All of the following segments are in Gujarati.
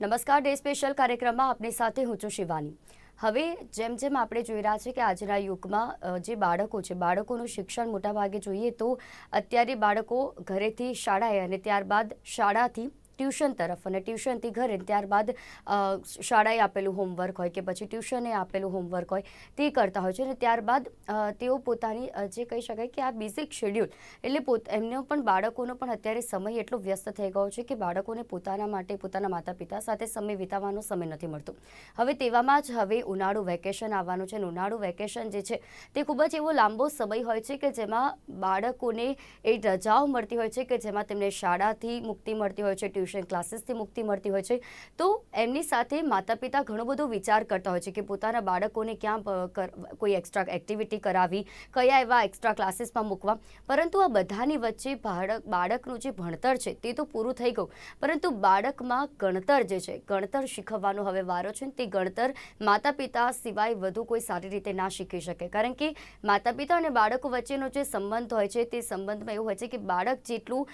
નમસ્કાર, ડે સ્પેશિયલ કાર્યક્રમમાં આપની સાથે હું છું શિવાની. હવે જેમ જેમ આપણે જોઈ રહ્યા છે કે આજના યુગમાં જે બાળકો છે, બાળકોનું શિક્ષણ મોટાભાગે જોઈએ તો અત્યારે બાળકો ઘરેથી શાળાએ અને ત્યારબાદ શાળાથી ટ્યુશન તરફ અને ટ્યુશનથી ઘરે ત્યારબાદ શાળાએ આપેલું હોમવર્ક હોય કે પછી ટ્યુશને આપેલું હોમવર્ક હોય તે કરતા હોય છે અને ત્યારબાદ તેઓ પોતાની જે કહી શકાય કે આ બેઝિક શેડ્યુલ એટલે પોત, એમનો પણ બાળકોનો પણ અત્યારે સમય એટલો વ્યસ્ત થઈ ગયો છે કે બાળકોને પોતાના માટે, પોતાના માતા પિતા સાથે સમય વિતાવવાનો સમય નથી મળતો. હવે તેવામાં જ હવે ઉનાળુ વેકેશન આવવાનું છે અને ઉનાળુ વેકેશન જે છે તે ખૂબ જ એવો લાંબો સમય હોય છે કે જેમાં બાળકોને એ રજાઓ મળતી હોય છે કે જેમાં તેમને શાળાથી મુક્તિ મળતી હોય છે ટ્યુશન ક્લાસીસથી મુક્તિ મળતી હોય છે. તો એમની સાથે માતા પિતા ઘણો બધો વિચાર કરતા હોય છે કે પોતાના બાળકોને ક્યાં કોઈ એક્સ્ટ્રા એક્ટિવિટી કરાવી, કયા એવા એક્સ્ટ્રા ક્લાસીસમાં મૂકવા. પરંતુ આ બધાની વચ્ચે બાળક, બાળકનું જે ભણતર છે તે તો પૂરું થઈ ગયું. પરંતુ બાળકમાં ગણતર જે છે, ગણતર શીખવવાનો હવે વારો છે તે ગણતર માતા પિતા સિવાય વધુ કોઈ સારી રીતે ના શીખી શકે. કારણ કે માતા પિતા અને બાળકો વચ્ચેનો જે સંબંધ હોય છે તે સંબંધમાં એવું હોય છે કે બાળક જેટલું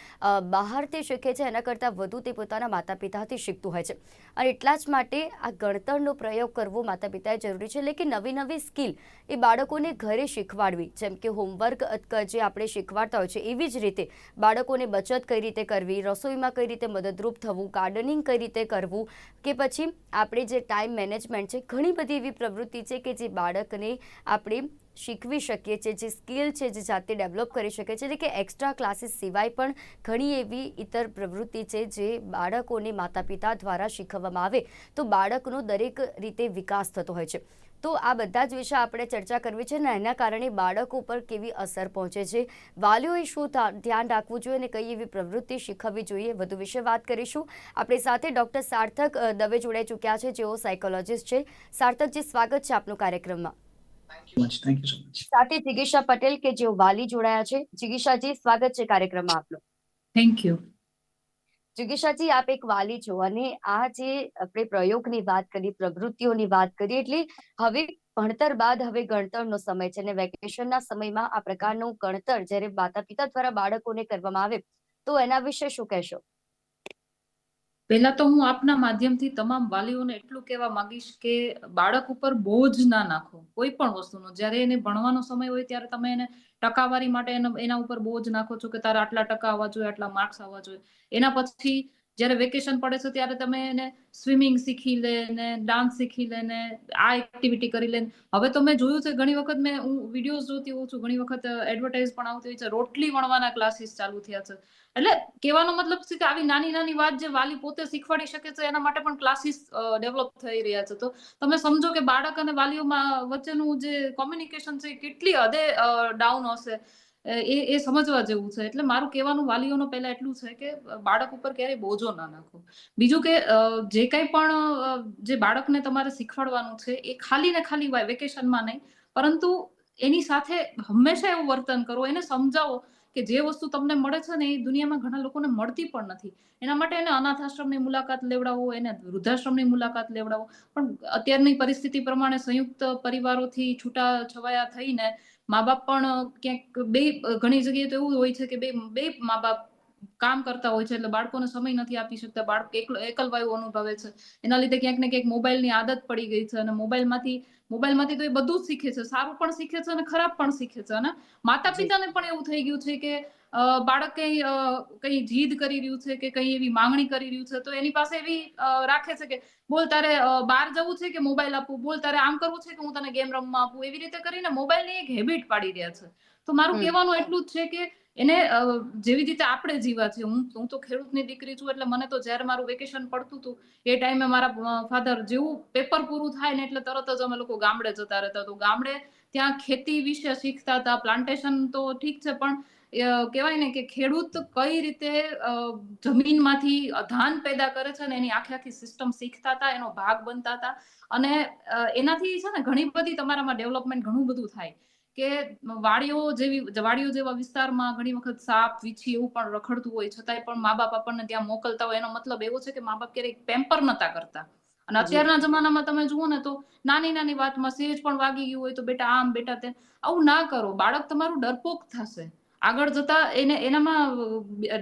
બહારથી શીખે છે એના કરતાં વધુ તે પોતાના માતા પિતાથી શીખતું હોય છે. અને એટલા જ માટે આ ગણતરનો પ્રયોગ કરવો માતા પિતાએ જરૂરી છે. એટલે કે નવી નવી સ્કિલ એ બાળકોને ઘરે શીખવાડવી. જેમ કે હોમવર્ક જે આપણે શીખવાડતા હોય છે, એવી જ રીતે બાળકોને બચત કઈ રીતે કરવી, રસોઈમાં કઈ રીતે મદદરૂપ થવું, ગાર્ડનિંગ કઈ રીતે કરવું કે પછી આપણે જે ટાઈમ મેનેજમેન્ટ છે, ઘણી બધી એવી પ્રવૃત્તિ છે કે જે બાળકને આપણે શીખવી શકીએ છીએ, જે સ્કિલ છે જે જાતે ડેવલપ કરી શકે છે. એટલે કે એક્સ્ટ્રા ક્લાસીસ સિવાય પણ ઘણી એવી ઇતર પ્રવૃત્તિ છે જે બાળકોને માતા પિતા દ્વારા શીખવવામાં આવે. તો બાળકનો દરેક રીતે વિકાસ થતો હોય છે. તો આ બધા જ વિશે આપણે ચર્ચા કરવી છે ને એના કારણે બાળકો ઉપર કેવી અસર પહોંચે છે. વાલીઓએ શું ધ્યાન રાખવું જોઈએ અને કઈ એવી પ્રવૃત્તિ શીખવવી જોઈએ વધુ વિશે વાત કરીશું. આપણી સાથે ડૉક્ટર સાર્થક દવે જોડાઈ ચૂક્યા છે. જેઓ સાયકોલોજિસ્ટ છે. સાર્થકજી, સ્વાગત છે આપનું કાર્યક્રમમાં. સાથે જિગીશા પટેલ કે જેઓ વાલી જોડાયા છે. જિગીશાજી સ્વાગત છે કાર્યક્રમમાં આપનું. થેન્ક યુ જિગીશાજી આપ એક વાલી છો અને આ જે આપણે પ્રયોગની વાત કરી પ્રવૃત્તિઓની વાત કરી એટલે હવે ભણતર બાદ હવે ગણતરનો સમય છે અને વેકેશનના સમયમાં આ પ્રકારનું ગણતર જ્યારે માતા પિતા દ્વારા બાળકોને કરવામાં આવે તો એના વિશે શું કહેશો? પહેલા તો હું આપના માધ્યમથી તમામ વાલીઓને એટલું કહેવા માંગીશ કે બાળક ઉપર બોજ ના નાખો, કોઈ પણ વસ્તુનો. જ્યારે એને ભણવાનો સમય હોય ત્યારે તમે એને ટકાવારી માટે એના ઉપર બોજ નાખો છો કે તારા આટલા ટકા આવવા જોઈએ, આટલા માર્ક્સ આવવા જોઈએ. એના પછી જ્યારે વેકેશન પડે છે ત્યારે તમે એને સ્વિમિંગ શીખી લે ને ડાન્સ શીખી લે ને આ એક્ટિવિટી કરી લે હવે તો મેં જોયું છે ઘણી વખત મેં હું વિડીયોઝ જોતી હોઉં છું, ઘણી વખત એડવર્ટાઇઝ પણ આવતી હોય છે, રોટલી વણવાના ક્લાસીસ ચાલુ થયા છે. એટલે કહેવાનો મતલબ છે કે આવી નાની નાની વાત જે વાલી પોતે શીખવાડી શકે છે, એના માટે પણ ક્લાસીસ ડેવલપ થઈ રહ્યા છે. તો તમે સમજો કે બાળક અને વાલીઓમાં વચ્ચેનું જે કોમ્યુનિકેશન છે કેટલી હદે ડાઉન હશે. એ એ સમજવા જેવું છે. એટલે મારું કહેવાનું વાલીઓનો પહેલા એટલું છે કે બાળક ઉપર ક્યારેય બોજો ના નાખો. બીજું કે જે કંઈ પણ જે બાળકને તમારે શીખવાડવાનું છે એ ખાલી ને ખાલી વેકેશનમાં નહીં. પરંતુ એની સાથે હંમેશા એવું વર્તન કરો, એને સમજાવો કે જે વસ્તુ તમને મળે છે ને એ દુનિયામાં ઘણા લોકોને મળતી પણ નથી. એના માટે એને અનાથ આશ્રમની મુલાકાત લેવડાવો, એને વૃદ્ધાશ્રમની મુલાકાત લેવડાવો. પણ અત્યારની પરિસ્થિતિ પ્રમાણે સંયુક્ત પરિવારોથી છૂટા છવાયા થઈને મા બાપ પણ ક્યાંક બે ઘણી જગ્યાએ તો એવું હોય છે કે બે બે મા બાપ કામ કરતા હોય છે એટલે બાળકોને સમય નથી આપી શકતા, બાળક એકલ, એકલવાયુ અનુભવે છે. એના લીધે ક્યાંક ને ક્યાંક મોબાઈલની આદત પડી ગઈ છે અને મોબાઈલમાંથી મોબાઈલમાંથી તો એ બધું જ શીખે છે. સારું પણ શીખે છે અને ખરાબ પણ શીખે છે અને માતા પિતાને પણ એવું થઈ ગયું છે કે બાળક કઈ કઈ જીદ કરી રહ્યું છે કે કઈ એવી માંગણી કરી રહ્યું છે તો એની પાસે એવી રાખે છે કે બોલ તારે બહાર જવું છે કે મોબાઈલ આપવું? બોલ તારે આમ કરવું છે કે હું તને ગેમ રમવા આપું? એવી રીતે કરીને મોબાઈલની એક હેબિટ પાડી રહ્યા છે. તો મારું કહેવાનું એટલું જ છે કે એને જેવી રીતે આપણે જીવા છે હું હું તો ખેડૂતની દીકરી છું એટલે મને તો જ્યારે મારું વેકેશન પડતું હતું એ ટાઈમે મારા ફાધર જેવું પેપર પૂરું થાય ને એટલે તરત જ અમે લોકો ગામડે જતા રહેતા. તો ગામડે ત્યાં ખેતી વિશે શીખતા હતા પ્લાન્ટેશન તો ઠીક છે પણ કહેવાય ને કે ખેડૂત કઈ રીતે જમીનમાંથી ધાન પેદા કરે છે અને એની આખી આખી સિસ્ટમ શીખતા હતા એનો ભાગ બનતા હતા. અને એનાથી છે ને ઘણી બધી તમારામાં ડેવલપમેન્ટ ઘણું બધું થાય. કે વાડીઓ જેવી વાડીઓ જેવા વિસ્તારમાં ઘણી વખત સાપ વીછી એવું પણ રખડતું હોય છતાંય પણ મા બાપ આપણને ત્યાં મોકલતા હોય. એનો મતલબ એવો છે કે મા બાપ ક્યારેક પેમ્પર નતા કરતા. અને અત્યારના જમાનામાં તમે જુઓ ને તો નાની નાની વાતમાં સેજ પણ વાગી ગયું હોય તો બેટા આમ બેટા તે આવું ના કરો. બાળક તમારું ડરપોક થશે. આગળ જતા એને, એનામાં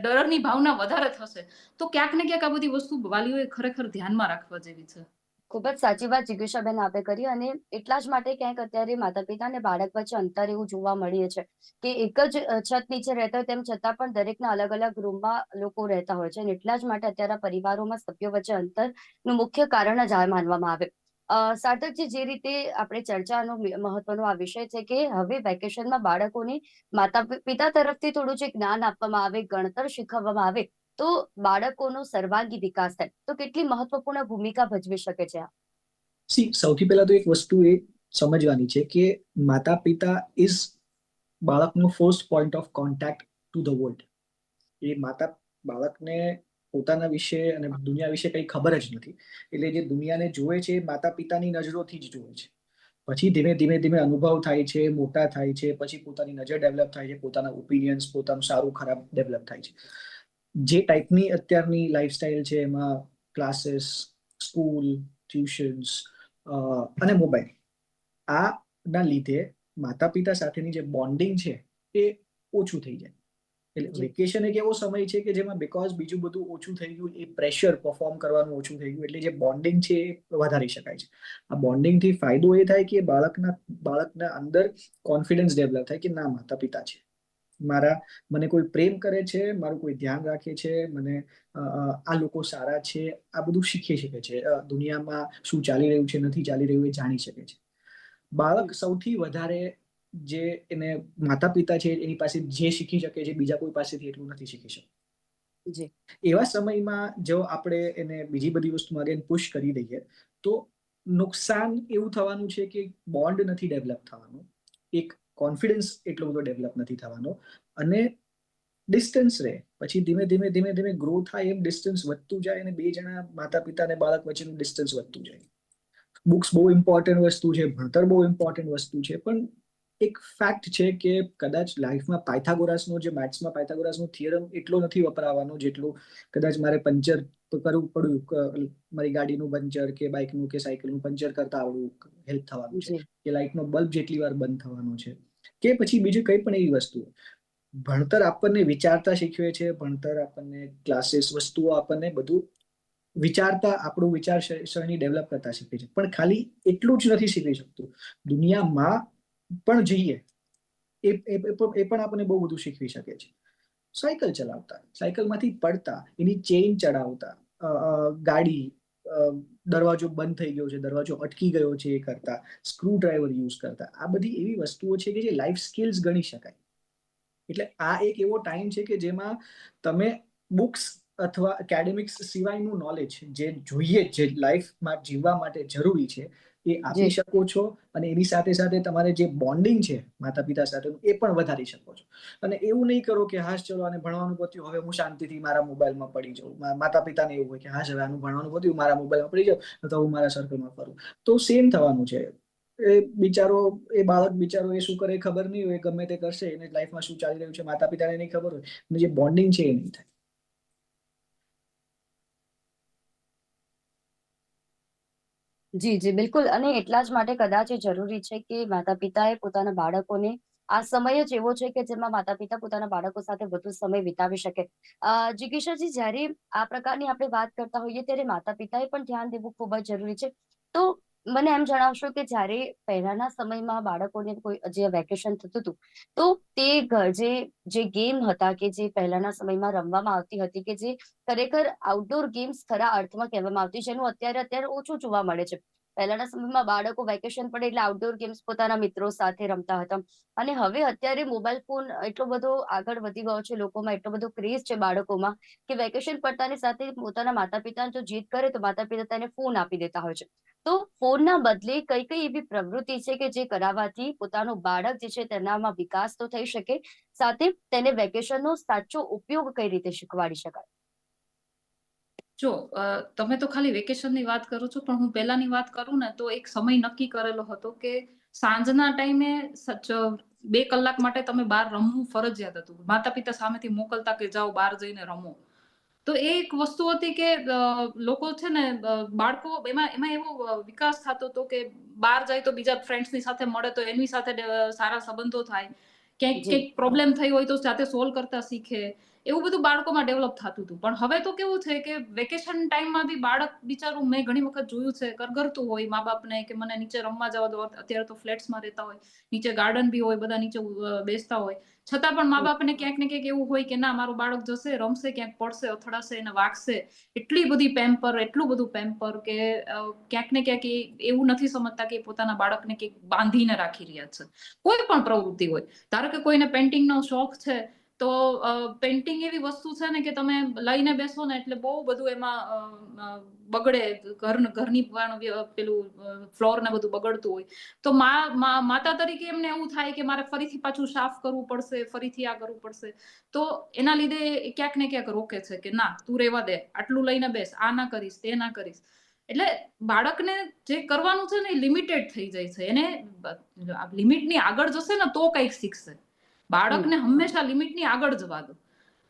ડરની ભાવના વધારે થશે. તો ક્યાંક ને ક્યાંક આ બધી વસ્તુ વાલીઓએ ખરેખર ધ્યાનમાં રાખવા જેવી છે. ખૂબ જ સાચી વાત જિજ્ઞાસાબેન આપે કરી અને એટલા જ માટે ક્યાંક અત્યારે માતા પિતા અને બાળક વચ્ચે અંતર એવું જોવા મળીએ છે કે એક જ છત નીચે રહેતા હોય તેમ છતાં પણ દરેકના અલગ અલગ રૂમમાં લોકો રહેતા હોય છે અને એટલા જ માટે અત્યારે પરિવારોમાં સભ્યો વચ્ચે અંતરનું મુખ્ય કારણ જ આ માનવામાં આવે. સાર્થકજી જે રીતે આપણે ચર્ચાનો મહત્વનો આ વિષય છે કે હવે વેકેશનમાં બાળકોને માતા પિતા તરફથી થોડું જે જ્ઞાન આપવામાં આવે, ગણતર શીખવવામાં આવે, તો બાળકોનો સર્વાંગી વિકાસ થાય. તો કેટલી મહત્વપૂર્ણ ભૂમિકા ભજવી શકે છે સી સૌથી પહેલા તો એક વસ્તુ એ સમજવાની છે કે માતા, પિતા ઇઝ બાળકનો first point of contact to the world એ માતા, બાળકને પોતાના વિશે અને દુનિયા વિશે કંઈ ખબર જ નથી. એટલે જે દુનિયાને જોવે છે માતા પિતાની નજરોથી જ જોવે છે. પછી ધીમે ધીમે ધીમે અનુભવ થાય છે, મોટા થાય છે, પછી પોતાની નજર ડેવલપ થાય છે, પોતાના ઓપિનિયન્સ પોતાનું સારું, ખરાબ ડેવલપ થાય છે. જે ટાઈપની અત્યારની લાઈફસ્ટાઈલ છે એમાં ક્લાસીસ સ્કૂલ ટ્યુશન્સ અને મોબાઈલ આ ના લીધે માતા પિતા સાથેની જે બોન્ડિંગ છે એ ઓછું થઈ જાય. એટલે વેકેશન એક એવો સમય છે કે જેમાં બીકોઝ બીજું બધું ઓછું થઈ ગયું એ પ્રેશર પરફોર્મ કરવાનું ઓછું થઈ ગયું એટલે જે બોન્ડિંગ છે એ વધારી શકાય છે. આ બોન્ડિંગથી ફાયદો એ થાય કે બાળકના બાળકના અંદર કોન્ફિડન્સ ડેવલપ થાય કે ના માતા પિતા છે. મારા મને કોઈ પ્રેમ કરે છે મારું કોઈ ધ્યાન રાખે છે મને આ લોકો સારા છે આ બધું શીખી શકે છે. દુનિયામાં શું ચાલી રહ્યું છે નથી ચાલી રહ્યું એ જાણી શકે છે. બાળક સૌથી વધારે જે એને માતા પિતા છે એની પાસે જે શીખી શકે છે બીજા કોઈ પાસેથી એટલું નથી શીખી શકતું એવા સમયમાં જો આપણે એને બીજી બધી વસ્તુમાં અગેન પુશ કરી દઈએ તો નુકસાન એવું થવાનું છે કે બોન્ડ નથી ડેવલપ થવાનું. એક કોન્ફિડન્સ એટલો બધો ડેવલપ નથી થવાનો. અને ડિસ્ટન્સ રહે. પછી ધીમે ધીમે ધીમે ધીમે ગ્રો થાય એમ ડિસ્ટન્સ વધતું જાય અને બે જણા માતા પિતા અને બાળક વચ્ચેનું ડિસ્ટન્સ વધતું જાય. બુક્સ બહુ ઇમ્પોર્ટન્ટ વસ્તુ છે ભણતર બહુ ઇમ્પોર્ટન્ટ વસ્તુ છે પણ એક ફેક્ટ છે કે કદાચ લાઈફમાં પાયથાગોરાસનો જે મેથ્સમાં પાયથાગોરાસનો થિયરમ એટલો નથી વપરાવાનો જેટલું કદાચ મારે પંચર કરવું પડ્યું મારી ગાડીનું પંચર કે બાઇકનું કે સાયકલનું પંચર કરતા આવડું હેલ્પ થવાનું છે. કે લાઇટનો બલ્બ જેટલી વાર બંધ થવાનો છે. કે પછી બીજું કંઈ પણ એવી વસ્તુ. ભણતર આપણને વિચારતા શીખવે છે ભણતર આપણને ક્લાસીસ વસ્તુઓ આપણને બધું વિચારતા આપણું વિચાર શ્રેણી ડેવલપ કરતા શીખે છે. પણ ખાલી એટલું જ નથી શીખી શકતું. દુનિયામાં પણ જઈએ. એ એ પણ આપણને બહુ બધું શીખવી શકે છે. સાયકલ ચલાવતા, સાયકલમાંથી પડતા, એની ચેઇન ચડાવતા ગાડી દરવાજો બંધ થઈ ગયો છે, દરવાજો અટકી ગયો છે એ કરતા સ્ક્રૂ ડ્રાઈવર યુઝ કરતા, આ બધી એવી વસ્તુઓ છે કે જે લાઈફ સ્કિલ્સ ગણી શકાય. એટલે આ એક એવો ટાઈમ છે કે જેમાં તમે બુક્સ અથવા એકેડેમિક્સ સિવાયનું નોલેજ જે જોઈએ, જે લાઈફમાં જીવવા માટે જરૂરી છે એ આપી શકો છો અને એની સાથે સાથે તમારે જે બોન્ડિંગ છે માતા પિતા સાથેનું એ પણ વધારી શકો છો. અને એવું નહીં કરો કે હાશ ચલો આને ભણવાનું પત્યું હવે હું શાંતિથી મારા મોબાઈલમાં પડી જાઉં. માતા પિતાને એવું હોય કે હાશ હવે આનું ભણવાનું પત્યું મારા મોબાઈલમાં પડી જાઉં તો હું મારા સર્કલમાં ફરું. તો સેમ થવાનું છે. એ બિચારો એ બાળક બિચારો એ શું કરે ખબર નહીં હોય ગમે તે કરશે એને લાઈફમાં શું ચાલી રહ્યું છે માતા પિતાને નહીં ખબર હોય. અને જે બોન્ડિંગ છે એ નહીં થાય. જી જી, બિલકુલ. અને એટલા જ માટે કદાચ એ જરૂરી છે કે માતા પિતાએ પોતાના બાળકોને આ સમય જ એવો છે કે જેમાં માતા પિતા પોતાના બાળકો સાથે વધુ સમય વિતાવી શકે. જિગીશાજી જ્યારે આ પ્રકારની આપણે વાત કરતા હોઈએ ત્યારે માતા પિતાએ પણ ધ્યાન દેવું ખૂબ જ જરૂરી છે. તો મને એમ જણાવશો કે જ્યારે પહેલાના સમયમાં બાળકોને કોઈ જે વેકેશન થતું હતું, તો તે જે જે ગેમ હતા કે જે પહેલાના સમયમાં રમવામાં આવતી હતી કે જે ખરેખર આઉટડોર ગેમ્સ ખરા અર્થમાં કહેવામાં આવતી, જેનું અત્યારે અત્યારે ઓછું જોવા મળે છે. પહેલાના સમયમાં બાળકો વેકેશન પડે એટલે આઉટડોર ગેમ્સ પોતાના મિત્રો સાથે રમતા હતા. અને હવે અત્યારે મોબાઈલ ફોન એટલો બધો આગળ વધી ગયો છે લોકોમાં, એટલો બધો ક્રેઝ છે બાળકોમાં કે વેકેશન પડતાની સાથે પોતાના માતા પિતાને જો જીદ કરે તો માતા પિતા તેને ફોન આપી દેતા હોય છે. તો ફોનના બદલે કઈ કઈ એવી પ્રવૃત્તિ છે કે જે કરાવવાથી પોતાનું બાળક જે છે તેનામાં વિકાસ તો થઈ શકે, સાથે તેને વેકેશનનો સાચો ઉપયોગ કઈ રીતે શીખવાડી શકાય? જો તમે તો ખાલી વેકેશનની વાત કરો છો પણ હું પહેલાની વાત કરું ને તો એક સમય નક્કી કરેલો હતો કે સાંજના ટાઈમે બે કલાક માટે તમે બહાર રમવું ફરજિયાત હતું. માતા પિતા સામેથી મોકલતા કે જાઓ બહાર જઈને રમો. તો એ એક વસ્તુ હતી કે લોકો છે ને બાળકો એમાં એમાં એવો વિકાસ થતો હતો કે બહાર જાય તો બીજા ફ્રેન્ડ્સની સાથે મળે તો એની સાથે સારા સંબંધો થાય. ક્યાંક. ક્યાંક પ્રોબ્લેમ થઈ હોય તો જાતે સોલ્વ કરતા શીખે. એવું બધું બાળકોમાં ડેવલપ થતું હતું. પણ હવે તો કેવું છે કે વેકેશન ટાઈમમાં બી બાળક બિચારું મેં ઘણી વખત જોયું છે કરગરતું હોય મા બાપને કે મને નીચે રમવા જવા દો, અત્યારે તો ફ્લેટ્સમાં રહેતા હોય, નીચે ગાર્ડન બી હોય, બધા નીચે બેસતા હોય. છતાં પણ મા બાપને ક્યાંક ને ક્યાંક એવું હોય કે ના, મારું બાળક જશે, રમશે, ક્યાંક પડશે, અથડાશે, એને વાગશે. એટલી બધી પેમ્પર એટલું બધું પેમ્પર કે ક્યાંક ને ક્યાંક એવું નથી સમજતા કે પોતાના બાળકને ક્યાંક બાંધીને રાખી રહ્યા છે. કોઈ પણ પ્રવૃત્તિ હોય. ધારો કે કોઈને પેન્ટિંગનો શોખ છે તો પેન્ટિંગ એવી વસ્તુ છે ને કે તમે લઈને બેસો ને એટલે બહુ બધું એમાં બગડે. ઘર ઘરની પેલું ફ્લોર ને બધું બગડતું હોય. તો માતા તરીકે એમને એવું થાય કે મારે ફરીથી પાછું સાફ કરવું પડશે, ફરીથી આ કરવું પડશે. તો એના લીધે ક્યાંક ને ક્યાંક રોકે છે કે ના, તું રેવા દે, આટલું લઈને બેસ, આ ના કરીશ, તે ના કરીશ. એટલે બાળકને જે કરવાનું છે ને એ લિમિટેડ થઈ જાય છે. એને લિમિટની આગળ જશે ને તો કંઈક શીખશે. બાળકને હંમેશા લિમિટની આગળ જવા દો.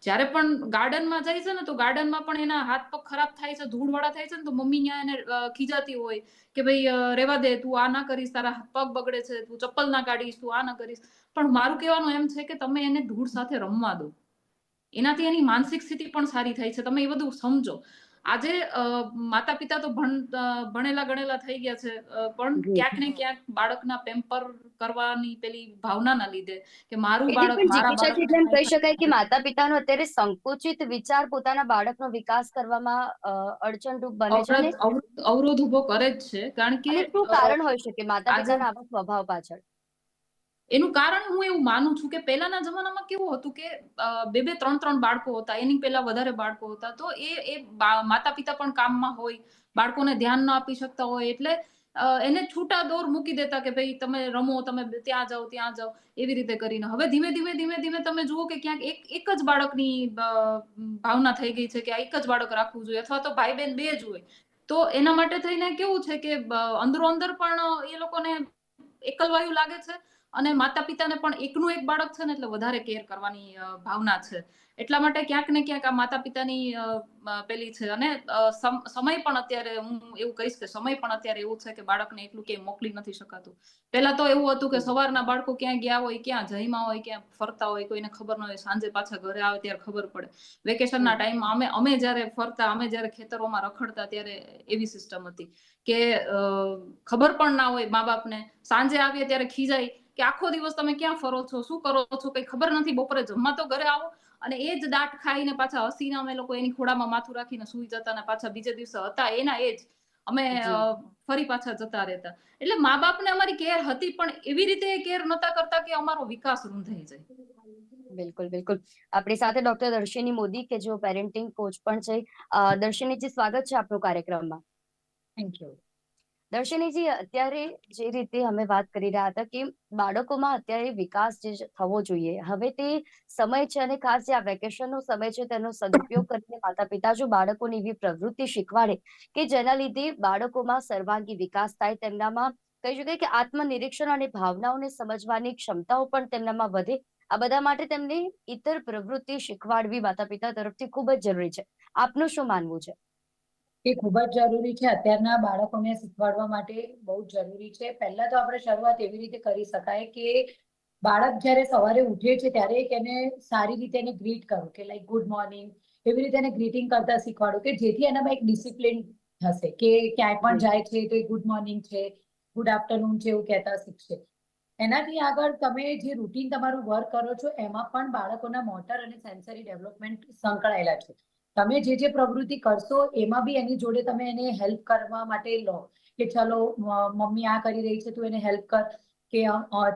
જ્યારે પણ ગાર્ડનમાં જાય છે ને તો ગાર્ડનમાં પણ એના હાથ પગ ખરાબ થાય છે ધૂળવાળા થાય છે ને તો મમ્મી ત્યાં એને ખીજાતી હોય કે ભાઈ રેવા દે તું આ ના કરીશ તારા હાથ પગ બગડે છે તું ચપ્પલ ના કાઢીશ તું આ ના કરીશ. પણ મારું કહેવાનું એમ છે કે તમે એને ધૂળ સાથે રમવા દો. એનાથી એની માનસિક સ્થિતિ પણ સારી થાય છે. તમે એ બધું સમજો. આજે માતા પિતા તો ભણેલા ગણેલા થઈ ગયા છે પણ ક્યાંક ને ક્યાંક બાળકના પેમ્પર કરવાની પેલી ભાવનાના લીધે કે મારું બાળક એટલે કહી શકાય કે માતા પિતાનો અત્યારે સંકુચિત વિચાર પોતાના બાળકનો વિકાસ કરવામાં અડચણરૂપ બને છે અવરોધ ઊભો કરે જ છે કારણ કે શું કારણ હોઈ શકે? માતા પિતાના આવા સ્વભાવ પાછળ. એનું કારણ હું એવું માનું છું કે પહેલાના જમાનામાં કેવું હતું કે બે બે, ત્રણ ત્રણ બાળકો હતા, એની પહેલા વધારે બાળકો હતા, તો એ એ માતા પિતા પણ કામમાં હોય, બાળકોને ધ્યાન ન આપી શકતા હોય, એટલે એને છૂટા દોર મૂકી દેતા કે ભાઈ તમે રમો, તમે ત્યાં જાઓ ત્યાં જાઓ, એવી રીતે કરીને. હવે ધીમે ધીમે ધીમે ધીમે તમે જુઓ કે ક્યાંક એક એક જ બાળકની ભાવના થઈ ગઈ છે કે આ એક જ બાળક રાખવું જોઈએ અથવા તો ભાઈ બહેન બે જ હોય. તો એના માટે થઈને કેવું છે કે અંદરો અંદર પણ એ લોકોને એકલવાયું લાગે છે. અને માતા પિતાને પણ એકનું એક બાળક છે ને એટલે વધારે કેર કરવાની ભાવના છે. એટલા માટે ક્યાંક ને ક્યાંક આ માતા પિતાની પેલી છે. અને સમય પણ અત્યારે હું એવું કહીશ કે સમય પણ અત્યારે એવું છે કે બાળકને એકલું ક્યાંય મોકલી નથી શકાતું. પહેલા તો એવું હતું કે સવારના બાળકો ક્યાં ગયા હોય, ક્યાં જઈમાં હોય, ક્યાં ફરતા હોય, કોઈને ખબર ન હોય, સાંજે પાછા ઘરે આવે ત્યારે ખબર પડે. વેકેશનના ટાઈમમાં અમે અમે જ્યારે ફરતા, અમે જ્યારે ખેતરોમાં રખડતા ત્યારે એવી સિસ્ટમ હતી કે ખબર પણ ના હોય મા બાપને. સાંજે આવીએ ત્યારે ખીજાય કે આખો દિવસ તમે ક્યાં ફરો છો? શું કરો છો? કઈ ખબર નથી બપોરે જમવા તો ઘરે આવો. અને એ જ દાટ ખાઈને પાછા હસીને અમે લોકો એની ખોડામાં માથું રાખીને સુઈ જતા અને પાછા બીજે દિવસે હતા એના એ જ. અમે ફરી પાછા જતા રહેતા. એટલે મા બાપને અમારી કેર હતી પણ એવી રીતે કેર નતા કરતા કે અમારો વિકાસ રૂંધાઈ જાય. બિલકુલ બિલકુલ. આપણી સાથે ડોક્ટર દર્શિની મોદી કે જેઓ પેરેન્ટિંગ કોચ પણ છે દર્શિનીજી સ્વાગત છે આપનો કાર્યક્રમમાં. Thank you. દર્શિનીજી અત્યારે જે રીતે અમે વાત કરી રહ્યા હતા કે બાળકોમાં અત્યારે વિકાસ જે થવો જોઈએ. હવે તે સમય છે અને ખાસ જે આ વેકેશનનો સમય છે તેનો સદુપયોગ કરીને માતા પિતા જો બાળકોને એવી પ્રવૃત્તિ શીખવાડે કે જેના લીધે બાળકોમાં સર્વાંગી વિકાસ થાય, તેમનામાં કહી શકાય કે આત્મનિરીક્ષણ અને ભાવનાઓને સમજવાની ક્ષમતાઓ પણ તેમનામાં વધે. આ બધા માટે તેમને ઇતર પ્રવૃત્તિ શીખવાડવી માતા પિતા તરફથી ખૂબ જ જરૂરી છે. આપનું શું માનવું છે? એ ખૂબ જ જરૂરી છે. અત્યારના બાળકોને શીખવાડવા માટે બહુ જ જરૂરી છે. પહેલા તો આપણે શરૂઆત એવી રીતે કરી શકાય કે બાળક જ્યારે સવારે ઉઠે છે ત્યારે એને સારી રીતે એને ગ્રીટ કરો કે લાઈક ગુડ મોર્નિંગ એવી રીતે એને ગ્રીટિંગ કરતા શીખવાડો કે જેથી એનામાં એક ડિસિપ્લિન થશે કે ક્યાંય પણ જાય છે તો એ ગુડ મોર્નિંગ છે ગુડ આફ્ટરનૂન છે એવું કહેતા શીખશે. એનાથી આગળ તમે જે રૂટીન તમારું વર્ક કરો છો એમાં પણ બાળકોના મોટર અને સેન્સરી ડેવલપમેન્ટ સંકળાયેલા છે. તમે જે જે પ્રવૃત્તિ કરશો, એમાં બી એની જોડે તમે એને હેલ્પ કરવા માટે લો કે ચલો મમ્મી આ કરી રહી છે, તું એને હેલ્પ કર કે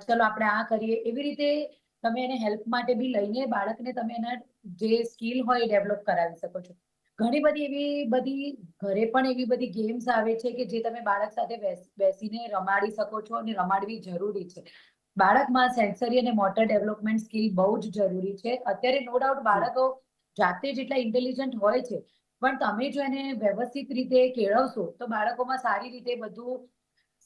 ચલો આપણે આ કરીએ. એવી રીતે તમે એને હેલ્પ માટે બી લઈને બાળકને તમે એના જે સ્કિલ હોય એ ડેવલપ કરાવી શકો છો. ઘણી બધી એવી બધી ઘરે પણ એવી બધી ગેમ્સ આવે છે કે જે તમે બાળક સાથે બેસ- બેસીને રમાડી શકો છો અને રમાડવી જરૂરી છે. બાળકમાં સેન્સરી અને મોટર ડેવલપમેન્ટ સ્કિલ બહુ જ જરૂરી છે. અત્યારે નો ડાઉટ બાળકો જાતે જેટલા ઇન્ટેલિજન્ટ હોય છે, પણ તમે જો એને વ્યવસ્થિત રીતે કેળવશો, તો બાળકોમાં સારી રીતે બધું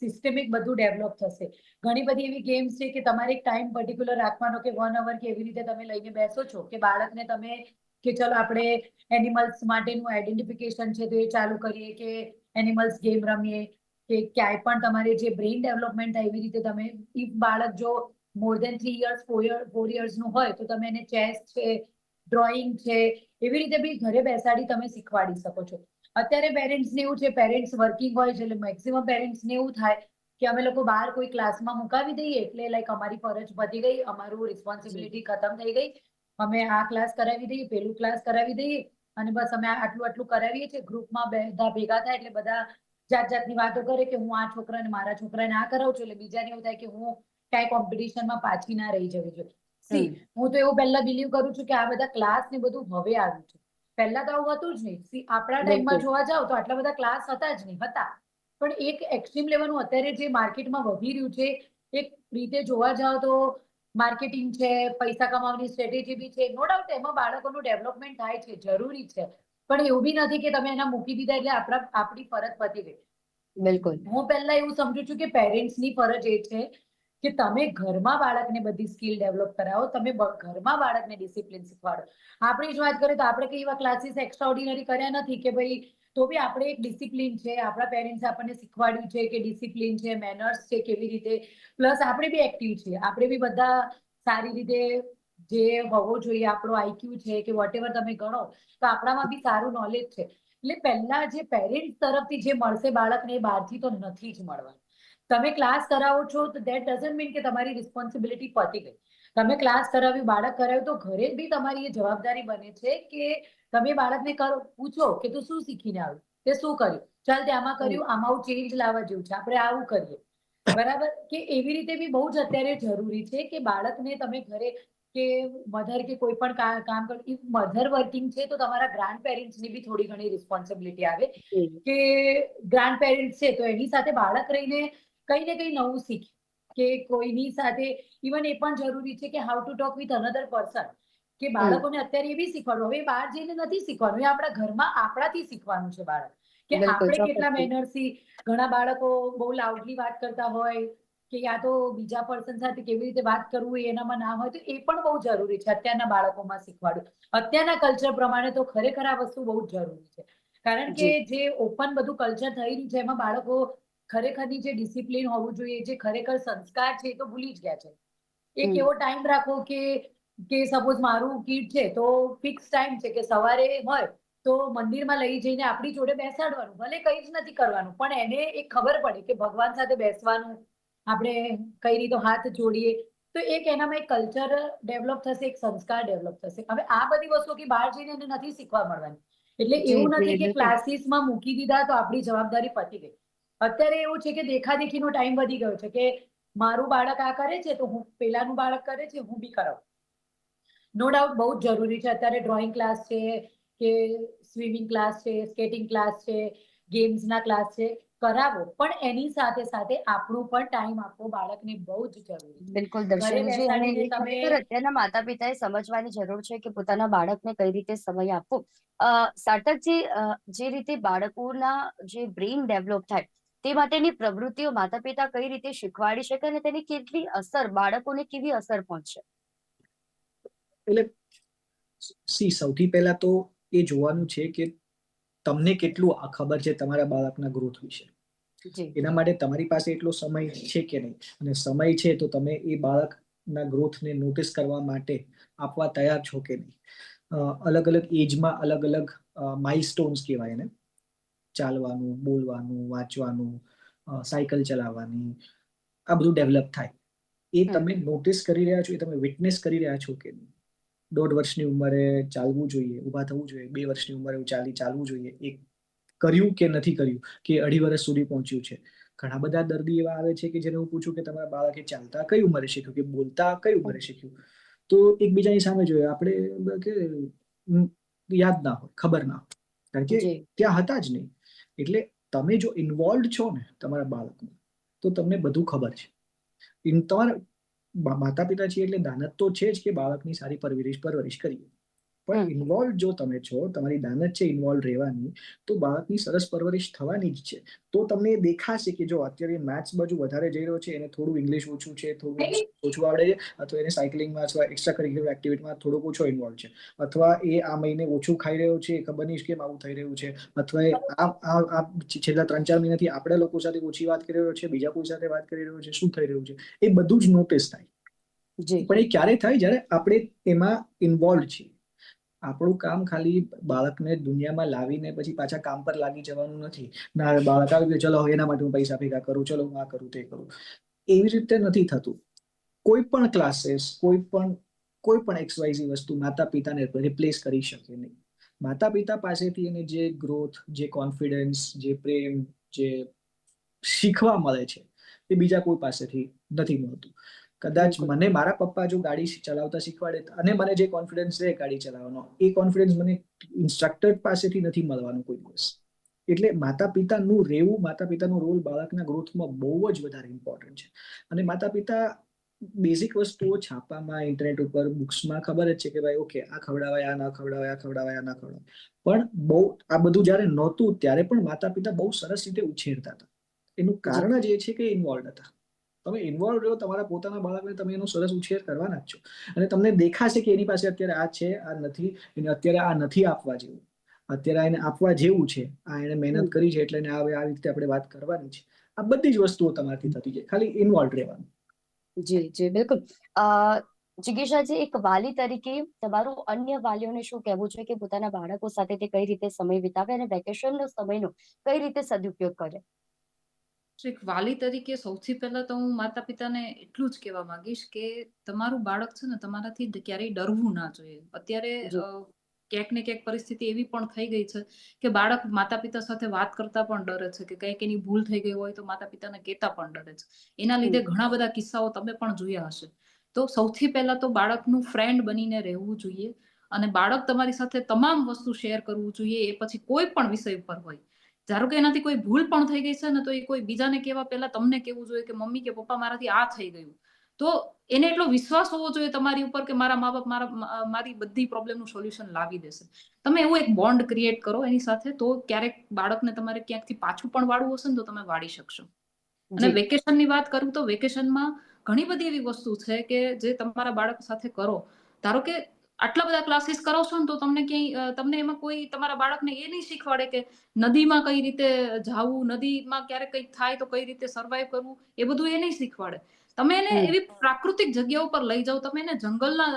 સિસ્ટમિક બધું ડેવલપ થશે. ઘણી બધી એવી ગેમ્સ છે કે તમારે એક ટાઈમ પર્ટિક્યુલર રાખવાનો કે વન અવર કે એવી રીતે તમે લઈને બેસો છો, કે બાળકને તમે કે ચલો આપણે એનિમલ્સ માટેનું આઈડેન્ટિફિકેશન છે તો એ ચાલુ કરીએ કે એનિમલ્સ ગેમ રમીએ, કે ક્યાંય પણ તમારે જે બ્રેઇન ડેવલપમેન્ટ થાય એવી રીતે તમે ઇફ બાળક જો more than three years four યરનું હોય તો તમે એને ચેસ છે ડ્રોઈંગ છે, એવી રીતે બી ઘરે બેસાડી તમે શીખવાડી શકો છો. અત્યારે પેરેન્ટ્સ ને એવું છે પેરેન્ટ્સ વર્કિંગ હોય છે, એટલે મેક્સિમમ પેરેન્ટ્સ ને એવું થાય કે અમે લોકો બહાર કોઈ ક્લાસમાં મુકાવી દઈએ, એટલે લાઈક અમારી ફરજ પતી ગઈ, અમારું રિસ્પોન્સિબિલિટી ખતમ થઈ ગઈ. અમે આ ક્લાસ કરાવી દઈએ, પેલું ક્લાસ કરાવી દઈએ, અને બસ અમે આટલું આટલું કરાવીએ છીએ. ગ્રુપમાં બધા ભેગા થાય, એટલે બધા જાત જાતની વાતો કરે કે હું આ છોકરાને, મારા છોકરાને આ કરાવું છું, એટલે બીજાને એવું થાય કે હું ક્યાંય કોમ્પિટિશનમાં પાછી ના રહી જવી જોઈએ. સી. હું તો એવું પહેલા બિલીવ કરું છું કે આ બધા ક્લાસ ને બધું હવે આવ્યું છે. પહેલા તો આવું હતું જ નહીં. સી આપણા ટાઈમમાં જોવા જાવ તો આટલા બધા ક્લાસ હતા જ નહીં હતા. પણ એક એક્સ્ટ્રીમ લેવલનું અત્યારે જે માર્કેટમાં વધી રહ્યું છે એક રીતે જોવા જાવ તો માર્કેટિંગ છે પૈસા કમાવાની સ્ટ્રેટેજી બી છે. નો ડાઉટ એમાં બાળકોનું ડેવલપમેન્ટ થાય છે જરૂરી છે. પણ એવું બી નથી કે તમે એના મૂકી દીધા એટલે આપણા આપણી ફરજ પતી ગઈ. બિલકુલ. હું પહેલા એવું સમજુ છું કે પેરેન્ટ્સની ફરજ એ છે કે તમે ઘરમાં બાળકને બધી સ્કિલ ડેવલપ કરાવો, તમે ઘરમાં બાળકને ડિસિપ્લિન શીખવાડો. આપણી જ વાત કરીએ તો આપણે કઈ એવા ક્લાસીસ એક્સ્ટ્રા ઓર્ડિનરી કર્યા નથી કે ભાઈ તો બી આપણે એક ડિસિપ્લિન છે, આપણા પેરેન્ટ્સ આપણને શીખવાડ્યું છે કે ડિસિપ્લિન છે મેનર્સ છે, કેવી રીતે. પ્લસ આપણે બી એક્ટિવ છીએ. આપણે બી બધા સારી રીતે જે હોવો જોઈએ, આપણો આઈક્યુ છે કે વોટ તમે ગણો, તો આપણામાં બી સારું નોલેજ છે. એટલે પહેલા જે પેરેન્ટ્સ તરફથી જે મળશે બાળકને એ બહારથી તો નથી જ મળવાનું. તમે ક્લાસ કરાવો છો તો દેટ ડઝન્ટ મીન કે તમારી રિસ્પોન્સિબિલિટી પતી ગઈ. તમે ક્લાસ કરાવ્યું બાળક કરાવ્યું તો ઘરે બી તમારી એ જવાબદારી બને છે કે તમે બાળકને કરો પૂછો કે તું શું શીખીને આવ્યું? તે શું કર્યું? ચાલ તે આમાં કર્યું આમાં ચેન્જ લાવવા જેવું છે. આપણે આવું કરીએ. બરાબર? કે એવી રીતે બી બહુ જ અત્યારે જરૂરી છે કે બાળકને તમે ઘરે કે મધર કે કોઈ પણ કામ કર મધર વર્કિંગ છે તો તમારા ગ્રાન્ડ પેરેન્ટ્સની બી થોડી ઘણી રિસ્પોન્સિબિલિટી આવે. કે ગ્રાન્ડ પેરેન્ટ્સ છે તો એની સાથે બાળક રહીને કંઈ ને કંઈ નવું શીખે કે કોઈની સાથે ઇવન એ પણ જરૂરી છે કે how to talk with another person કે બાળકોને અત્યારે એ બી શીખવાડવું. હવે બહાર જઈને નથી શીખવાનું. એ આપણા ઘરમાં આપણાથી શીખવાનું છે બાળક. કે આપણે કેટલા. મેનર્સથી ઘણા બાળકો બહુ લાઉડલી વાત કરતા હોય કે યા તો બીજા પર્સન સાથે કેવી રીતે વાત કરવું એનામાં ના હોય તો એ પણ બહુ જરૂરી છે અત્યારના બાળકોમાં શીખવાડવું. અત્યારના કલ્ચર પ્રમાણે તો ખરેખર આ વસ્તુ બહુ જ જરૂરી છે. કારણ કે જે ઓપન બધું કલ્ચર થઈ રહ્યું છે એમાં બાળકો ખરેખરની જે ડિસિપ્લિન હોવું જોઈએ જે ખરેખર સંસ્કાર છે એ તો ભૂલી જ ગયા છે. એક. એવો ટાઈમ રાખો કે કે સપોઝ મારું કીટ છે તો ફિક્સ ટાઈમ છે કે સવારે હોય તો મંદિરમાં લઈ જઈને આપણી જોડે બેસાડવાનું. ભલે કંઈ જ નથી કરવાનું પણ એને એક ખબર પડે કે ભગવાન સાથે બેસવાનું આપણે કઈ રીતે હાથ જોડીએ. તો એક એનામાં એક કલ્ચર ડેવલપ થશે એક સંસ્કાર ડેવલપ થશે. હવે આ બધી વસ્તુઓ કે બહાર જઈને એને નથી શીખવા મળવાની. એટલે એવું નથી કે ક્લાસીસમાં મૂકી દીધા તો આપણી જવાબદારી પતી ગઈ. અત્યારે એવું છે કે દેખાદેખીનો ટાઈમ વધી ગયો છે કે મારું બાળક આ કરે છે તો હું પેલાનું બાળક કરે છે હું બી કરાવું. નો ડાઉટ બહુ જ જરૂરી છે. અત્યારે ડ્રોઈંગ ક્લાસ છે કે સ્વિમિંગ ક્લાસ છે સ્કેટિંગ ક્લાસ છે ગેમ્સના ક્લાસ છે કરાવો. પણ એની સાથે સાથે આપણું પણ ટાઈમ આપવો બાળકને બહુ જ જરૂરી બિલકુલ અત્યારના માતા પિતાએ સમજવાની જરૂર છે કે પોતાના બાળકને કઈ રીતે સમય આપવો. સાર્થકજી જે રીતે બાળકોના જે બ્રેઇન ડેવલપ થાય તે માટેની પ્રવૃત્તિઓ માતા પિતા કઈ રીતે શીખવાડી શકે અને તેની કેટલી અસર બાળકોને કેવી અસર પહોંચશે? એટલે સી સૌથી પહેલા તો એ જોવાનું છે કે તમને કેટલું આ ખબર છે તમારા બાળકના ગ્રોથ વિશે. એના માટે તમારી પાસે એટલો સમય છે કે નહીં? અને સમય છે તો તમે એ બાળકના ગ્રોથને નોટિસ કરવા માટે આપવા તૈયાર છો કે નહીં? અલગ અલગ એજમાં અલગ અલગ માઇલસ્ટોન્સ કહેવાય એને. ચાલવાનું બોલવાનું વાંચવાનું સાયકલ ચલાવવાની આ બધું ડેવલપ થાય. એ તમે નોટિસ કરી રહ્યા છો એ તમે વિટનેસ કરી રહ્યા છો કે દોઢ વર્ષની ઉંમરે ચાલવું જોઈએ ઊભા થવું જોઈએ બે વર્ષની ઉંમરે ચાલી ચાલવું જોઈએ એ કર્યું કે નથી કર્યું કે અઢી વર્ષ સુધી પહોંચ્યું છે. ઘણા બધા દર્દી એવા આવે છે કે જેને હું પૂછું કે તમારા બાળકે ચાલતા કઈ ઉંમરે શીખ્યું કે બોલતા કઈ ઉંમરે શીખ્યું? તો એકબીજાની સામે જોઈએ આપણે કે યાદ ના હોય ખબર ના હોય. કારણ કે ત્યાં હતા જ નહીં. એટલે તમે જો ઇન્વોલ્વ છો ને તમારા બાળકમાં, તો તમને બધું ખબર છે. તમારા માતા પિતા છીએ એટલે દાનત તો છે જ કે બાળકની સારી પરવરિશ પરવરિશ કરીએ. પણ ઇન્વોલ્વ જો તમે છો તમારી દાનત છે ઇન્વોલ્વ રહેવાની તો બાળકની સરસ પરવરિશ થવાની જ છે. તો તમને દેખાશે કે જો અત્યારે મેથ્સ બાજુ વધારે જઈ રહ્યો છે એને થોડું ઇંગ્લિશ ઓછું છે થોડું ઓછું આવડે છે અથવા એને સાયકલિંગમાં અથવા એક્સ્ટ્રા કરિક્યુલર એક્ટિવિટીમાં થોડોક ઓછો ઇન્વોલ્વ છે. અથવા એ આ મહિને ઓછું ખાઈ રહ્યો છે એ ખબર નહીં કેમ આવું થઈ રહ્યું છે. અથવા આ છેલ્લા ત્રણ ચાર મહિનાથી આપણા લોકો સાથે ઓછી વાત કરી રહ્યો છે બીજા કોઈ સાથે વાત કરી રહ્યો છે શું થઈ રહ્યું છે? એ બધું જ નોટિસ થાય. પણ એ ક્યારે થાય? જ્યારે આપણે એમાં ઇન્વોલ્વ છીએ. આપણું કામ ખાલી બાળકને દુનિયામાં લાવીને પછી પાછા કામ પર લાગી જવાનું નથી. ના બાળક આવી ગયું, ચલો એના માટે હું પૈસા ભેગા કરું, ચલો હું આ કરું, તે કરું. એવી રીતે નથી થતું. કોઈ પણ ક્લાસીસ કોઈ પણ કોઈ પણ એક્સવાયઝી વસ્તુ માતા પિતાને રિપ્લેસ કરી શકે નહીં. માતા પિતા પાસેથી એને જે ગ્રોથ જે કોન્ફિડન્સ જે પ્રેમ, જે શીખવા મળે છે, એ બીજા કોઈ પાસેથી નથી મળતું. કદાચ મને મારા પપ્પા જો ગાડી ચલાવતા શીખવાડે અને મને જે કોન્ફિડન્સ છે ગાડી ચલાવવાનો એ કોન્ફિડન્સ મને ઇન્સ્ટ્રક્ટર પાસેથી નથી મળવાનો કોઈ દિવસ. એટલે માતા પિતાનું રહેવું માતા પિતાનો રોલ બાળકના ગ્રોથમાં બહુ જ વધારે ઇમ્પોર્ટન્ટ છે. અને માતા પિતા બેઝિક વસ્તુઓ છાપામાં ઇન્ટરનેટ ઉપર બુક્સમાં ખબર જ છે કે ભાઈ ઓકે આ ખવડાવાય આ ના ખવડાવાય આ ખવડાવાય આ ના ખવડાવાય. પણ બહુ આ બધું જ્યારે નહોતું ત્યારે પણ માતા પિતા બહુ સરસ રીતે ઉછેરતા હતા. એનું કારણ જ એ છે કે ઇન્વોલ્વ હતા. તમે ઇન્વોલ્વ રહ્યો તમારા પોતાના બાળકને તમે એનો સરસ ઉછેર કરવાના જ છો. અને તમને દેખાશે કે એની પાસે અત્યારે આ છે આ નથી એને અત્યારે આ નથી આપવા જેવું. અત્યારે એને આપવા જેવું છે આ એને મહેનત કરી છે એટલે એને હવે આ રીતે આપણે વાત કરવાની છે. આ બધી જ વસ્તુઓ તમારાથી થતી છે ખાલી ઇન્વોલ્વ રહેવાનું. જી જી બિલકુલ. અ જિગીશાજી એક વાલી તરીકે તમારું અન્ય વાલીઓને શું કહેવું છે કે પોતાના બાળકો સાથે તે કઈ રીતે સમય વિતાવે અને વેકેશનનો સમયનો કઈ રીતે સદુપયોગ કરે? તો એક વાલી તરીકે સૌથી પહેલા તો હું માતા પિતાને એટલું જ કહેવા માંગીશ કે તમારું બાળક છે ને તમારાથી ક્યારેય ડરવું ના જોઈએ. અત્યારે ક્યાંક ને ક્યાંક પરિસ્થિતિ એવી પણ થઈ ગઈ છે કે બાળક માતા પિતા સાથે વાત કરતા પણ ડરે છે કે કંઈક એની ભૂલ થઈ ગઈ હોય તો માતા પિતાને કહેતા પણ ડરે છે. એના લીધે ઘણા બધા કિસ્સાઓ તમે પણ જોયા હશે. તો સૌથી પહેલા તો બાળકનું ફ્રેન્ડ બનીને રહેવું જોઈએ અને બાળક તમારી સાથે તમામ વસ્તુ શેર કરવું જોઈએ એ પછી કોઈ પણ વિષય ઉપર હોય. ધારો કે એનાથી કોઈ ભૂલ પણ થઈ ગઈ છે ને તો એ કોઈ બીજાને કહેવા પહેલા તમને કેવું જોઈએ કે મમ્મી કે પપ્પા મારાથી આ થઈ ગયું. તો એને એટલો વિશ્વાસ હોવો જોઈએ તમારી ઉપર કે મારા મા બાપ મારા મારી બધી પ્રોબ્લેમનું સોલ્યુશન લાવી દેશે. તમે એવું એક બોન્ડ ક્રિએટ કરો એની સાથે તો ક્યારેક બાળકને તમારે ક્યાંકથી પાછું પણ વાળવું હશે ને તો તમે વાળી શકશો. અને. વેકેશનની વાત કરું તો વેકેશનમાં ઘણી બધી એવી વસ્તુ છે કે જે તમારા બાળક સાથે કરો. ધારો કે આટલા બધા ક્લાસીસ કરો છો ને તો તમને ક્યાંય તમને એમાં કોઈ તમારા બાળકને એ નહીં શીખવાડે કે નદીમાં કઈ રીતે જાવું નદીમાં ક્યારેક કંઈક થાય તો કઈ રીતે સર્વાઈવ કરવું એ બધું એ નહીં શીખવાડે. તમે એને એવી પ્રાકૃતિક જગ્યાઓ પર લઈ જાઓ તમે એને જંગલના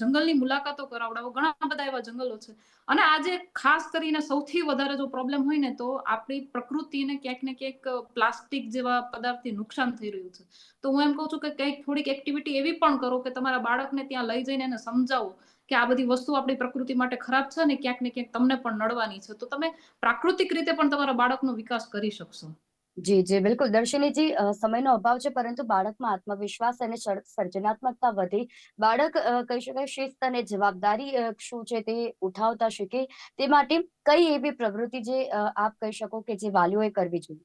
જંગલની મુલાકાતો કરાવડાવો. ઘણા બધા એવા જંગલો છે. અને આજે ખાસ કરીને સૌથી વધારે જો પ્રોબ્લેમ હોય ને તો આપણી પ્રકૃતિને ક્યાંક ને ક્યાંક પ્લાસ્ટિક જેવા પદાર્થથી નુકસાન થઈ રહ્યું છે. તો હું એમ કહું છું કે કંઈક થોડીક એક્ટિવિટી એવી પણ કરો કે તમારા બાળકને ત્યાં લઈ જઈને એને સમજાવો. કે આ બધી વસ્તુ આપણી પ્રકૃતિ માટે ખરાબ છે ને ક્યાંક ને ક્યાંક તમને પણ નડવાની છે. તો તમે પ્રાકૃતિક રીતે પણ તમારા બાળકનો વિકાસ કરી શકશો. જી જી બિલકુલ. દર્શનીજી સમયનો અભાવ છે પરંતુ બાળકમાં આત્મવિશ્વાસ અને સર્જનાત્મકતા વધે. બાળક કહી શકાય શિસ્ત અને જવાબદારી શું છે તે ઉઠાવતા શીખે. તે માટે કઈ એવી પ્રવૃત્તિ જે આપ કહી શકો કે જે વાલીઓએ કરવી જોઈએ?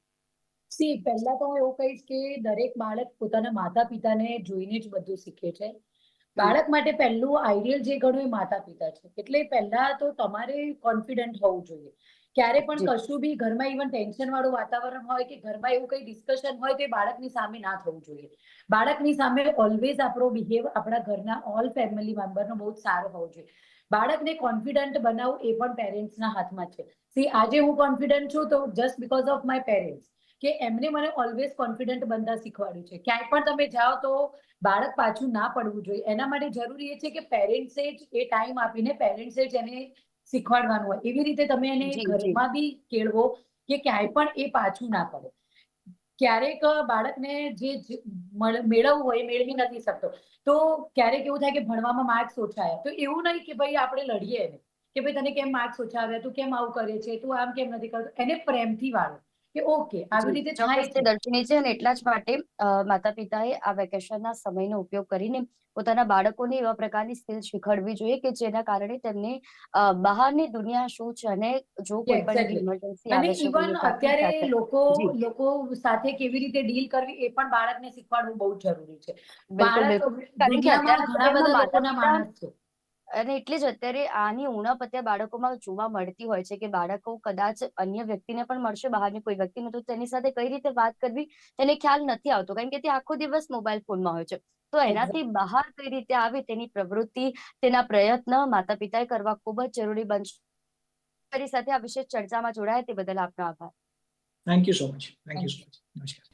સી પહેલા તો હું એવું કહીશ કે દરેક બાળક પોતાના માતા પિતાને જોઈને જ બધું શીખે છે. બાળક માટે પહેલું આઈડિયલ જે ગણું એ માતા પિતા છે. એટલે પહેલા તો તમારે કોન્ફિડન્ટ હોવું જોઈએ. ક્યારે પણ કશું બી ઘરમાં ઇવન ટેન્શન વાળું વાતાવરણ હોય કે ઘરમાં એવું કઈ ડિસ્કશન હોય તે બાળકની સામે ના થવું જોઈએ. બાળકની સામે ઓલવેઝ આપણો બિહેવ આપણા ઘરના ઓલ ફેમિલી મેમ્બરનો બહુ જ સારો હોવો જોઈએ. બાળકને કોન્ફિડન્ટ બનાવવું એ પણ પેરેન્ટ્સના હાથમાં છે. સી આજે હું કોન્ફિડન્ટ છું તો just because of my parents કે એમને મને ઓલવેઝ કોન્ફિડન્ટ બનતા શીખવાડ્યું છે. ક્યાંય પણ તમે જાઓ તો બાળક પાછું ના પડવું જોઈએ. એના માટે જરૂરી એ છે કે પેરેન્ટ્સે જ એ ટાઈમ આપીને પેરેન્ટ્સે જ એને શીખવાડવાનું હોય. એવી રીતે તમે એને. ઘરમાં બી કેળવો કે ક્યાંય પણ એ પાછું ના પડે. ક્યારેક બાળકને જે મળ- મેળવવું હોય મેળવી નથી શકતો. તો ક્યારેક એવું થાય કે ભણવામાં માર્ક્સ ઓછા આવ્યા. તો એવું નહીં કે ભાઈ આપણે લડીએ એને. કે ભાઈ તને કેમ માર્ક્સ ઓછા આવ્યા? તું કેમ આવું કરે છે? તું આમ કેમ નથી કરતો? એને પ્રેમથી વાળો. કે ઓકે આવી રીતે દર્શની છે. અને એટલા જ માટે માતા પિતાએ આ વેકેશનના સમયનો ઉપયોગ કરીને પોતાના બાળકોને એવા પ્રકારની સ્કિલ શીખવાડવી જોઈએ કે જેના કારણે તેમને બહારની દુનિયા શું છે અને જો કોઈ પણ ઇમરજન્સી આવે છે અત્યારે લોકો લોકો સાથે કેવી રીતે ડીલ કરવી એ પણ બાળકને શીખવાડવું બહુ જરૂરી છે. બાળક ઘણા બધા લોકોના માણસ છે. અને એટલે જ અત્યારે આની ઉણપ અત્યારે બાળકોમાં જોવા મળતી હોય છે કે બાળકો કદાચ અન્ય વ્યક્તિને પણ મળશે બહારની કોઈ વ્યક્તિને તો તેની સાથે કઈ રીતે વાત કરવી તેને ખ્યાલ નથી આવતો કારણ કે તે આખો દિવસ મોબાઈલ ફોનમાં હોય છે. તો એનાથી બહાર કઈ રીતે આવે તેની પ્રવૃત્તિ તેના પ્રયત્ન માતા પિતાએ કરવા ખૂબ જ જરૂરી બનશે. મારી સાથે આ વિશેષ ચર્ચામાં જોડાયા તે બદલ આપનો આભાર. Thank you so much thank you so much નમસ્કાર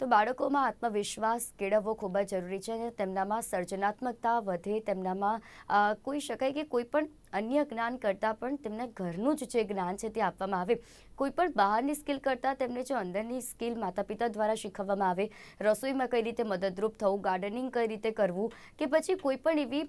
તો બાળકોમાં આત્મવિશ્વાસ કેળવવો ખૂબ જ જરૂરી છે અને તેમનામાં સર્જનાત્મકતા વધે તેમનામાં કહી શકાય કે કોઈ પણ અન્ય જ્ઞાન કરતાં પણ તેમને ઘરનું જ જે જ્ઞાન છે તે આપવામાં આવે. કોઈ પણ બહારની સ્કિલ કરતાં તેમને જો અંદરની સ્કિલ માતા પિતા દ્વારા શીખવવામાં આવે, રસોઈમાં કઈ રીતે મદદરૂપ થવું, ગાર્ડનિંગ કઈ રીતે કરવું કે પછી કોઈ પણ એવી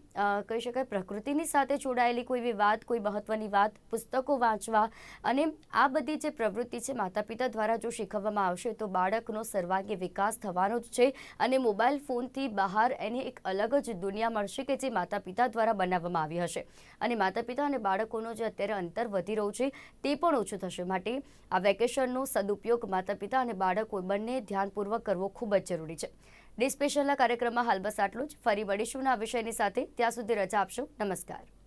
કહી શકાય પ્રકૃતિની સાથે જોડાયેલી કોઈ એવી વાત, કોઈ મહત્ત્વની વાત, પુસ્તકો વાંચવા અને આ બધી જે પ્રવૃત્તિ છે માતા પિતા દ્વારા જો શીખવવામાં આવશે તો બાળકનો સર્વાંગી વિકાસ થવાનો જ છે અને મોબાઈલ ફોનથી બહાર એને એક અલગ જ દુનિયા મળશે કે જે માતા પિતા દ્વારા બનાવવામાં આવી હશે. અને માતા પિતા અને બાળકોનો જે અત્યારે અંતર વધી રહ્યું છે, તે પણ ઓછું થશે. માટે આ વેકેશનનો સદુપયોગ માતા પિતા અને બાળકો બંને ધ્યાનપૂર્વક કરવો ખૂબ જ જરૂરી છે. ડિસ્પેશનના કાર્યક્રમમાં હાલ બસ આટલું જ. ફરી મળીશું આ વિષયની સાથે. ત્યાં સુધી રજા આપશો. નમસ્કાર.